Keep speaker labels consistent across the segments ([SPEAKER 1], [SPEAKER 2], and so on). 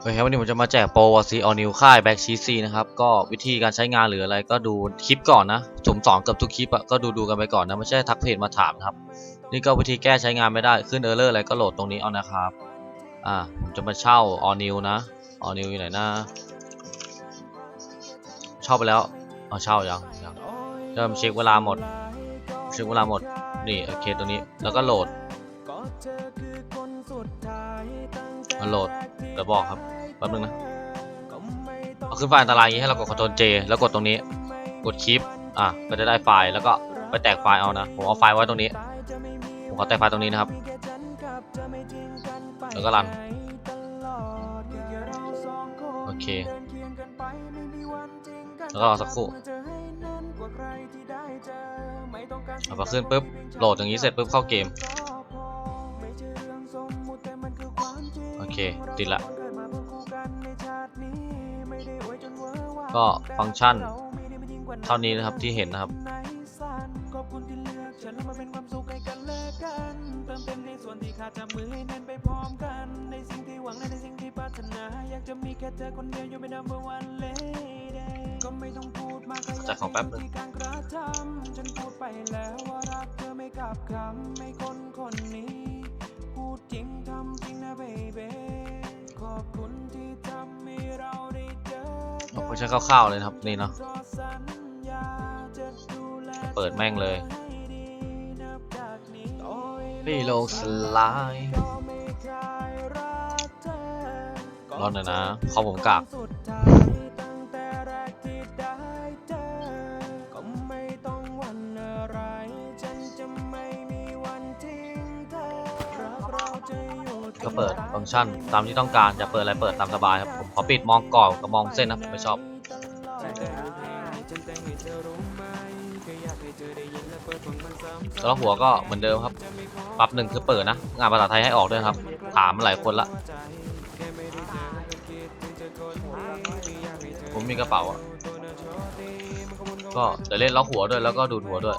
[SPEAKER 1] โอเควันนี้ผมจะมาแจกโปรวอซีออนิวค่ายแบ็กชีซีนะครับ ก็วิธีการใช้งานหรืออะไรก็ดูคลิปก่อนนะผมสอนกือบทุกคลิปอะก็ดูดูกันไปก่อนนะ ไม่ใช่ทักเพจมาถามนะครับ นี่ก็วิธีแก้ใช้งานไม่ได้ขึ้นเออร์เลอร์อะไรก็โหลดตรงนี้เอานะครับ อ่าผมจะมาเช่าออนิวนะออนิวอยู่ไหนนะเช่าไปแล้วเอาเช่ายังยังเริ่มเช็คเวลาหมด เช็คเวลาหมดนี่โอเคตรงนี้แล้วก็โหลด มาโหลดเดี๋ยวบอกครับแป๊บนึงนะเอาขึ้นไฟล์อันตรายอย่างนี้ให้เรากด Ctrl J แล้วกดตรงนี้ กดคลิปอะก็จะได้ไฟล์แล้วก็ไปแตกไฟล์เอานะผมเอาไฟล์ไว้ตรงนี้ผมขอแตกไฟล์ตรงนี้นะครับ แล้วก็รันโอเคแล้วก็รอสักครู่เอาพอขึ้นปุ๊บโหลดอย่างนี้เสร็จปุ๊บเข้าเกม เคติดละ ก็ฟังก์ชันเท่านี้นะครับที่เห็นนะครับจัดของแป๊บนึง
[SPEAKER 2] ฉันพูดไปแล้วว่ารักเธอไม่กลับคำไม่คนคนนี้ พูดจริงทำจริงนะเบบีขอบคุณที่ทำให้ เราได้เจอ
[SPEAKER 1] เอาฟังก์ชันคร่าวๆเลยนะครับ นี่เนาะ
[SPEAKER 2] เพราะสัญญาจะดูแล
[SPEAKER 1] เปิดแม่งเลย
[SPEAKER 2] ให้ดีนับจากนี้ต่อให้
[SPEAKER 1] พี่โลกสลาย
[SPEAKER 2] ก็ไม่คลายรักเธอ
[SPEAKER 1] รอหน่อยนะคอมผมกาก
[SPEAKER 2] ก็เปิ
[SPEAKER 1] ดฟังก์ชัน ตามที่ต้องการจะเปิดอะไรเปิดตามสบายครับผมขอปิดมองกรอบกับมองเส้นนะผมไม่ชอบแล้วหัวก็เหมือนเดิมครับปรับหนึ่งคือเปิดนะงานภาษาไทยให้ออกด้วยครับ ถามหลายคนละผมมีกระเป๋าอะก็เดี๋ยวเล่นล็อกหัวด้วยแล้วก็ดูดหัวด้วย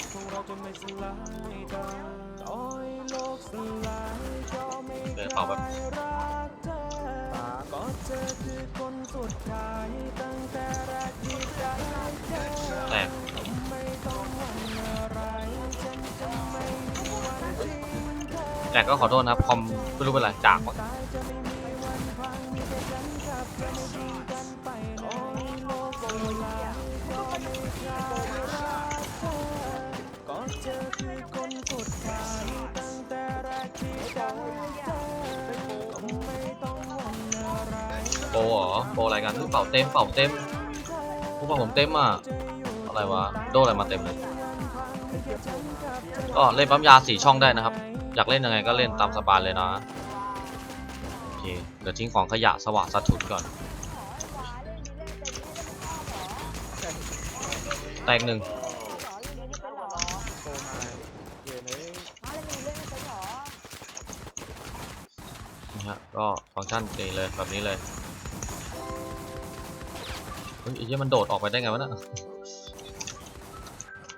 [SPEAKER 1] โองเคมานี่อะดูเลายก็ไม่เดินเป่าแบบ
[SPEAKER 2] ก็เธอคือคนสุดท้ายตั้งแต่แรกที่ได้เจอ
[SPEAKER 1] แตก
[SPEAKER 2] ไม่ต้องหวั่นอะไรฉันจะไม่มีวันทิ้งเธอ
[SPEAKER 1] แตกก็ขอโทษนะครับคอมไม่รู้เป็นไรจากวะ
[SPEAKER 2] ตายจะไม่มี โป
[SPEAKER 1] รเหรอโปรอะไรกันเป่าเต็มเป่าเต็มผู้ป่าผมเต็มอะอะไรวะโดนอะไรมาเต็มเลยก็เล่นปั๊มยาสี่ช่องได้นะครับ อยากเล่นยังไงก็เล่นตามสบายเลยนะโอเคเดี๋ยวทิ้งของขยะสว่างสะทุนก่อนแตกหนึ่ง ฮะ ก็ฟังก์ชันนี้เลยแบบนี้เลยเฮ้ยไอ้เหี้ยมันโดดออกไปได้ไงวะเนะ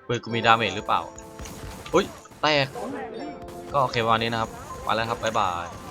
[SPEAKER 1] ปืนกูมีดาเมจหรือเปล่าอุ้ยแตกก็โอเควันนี้นะครับไปแล้วครับบ๊ายบาย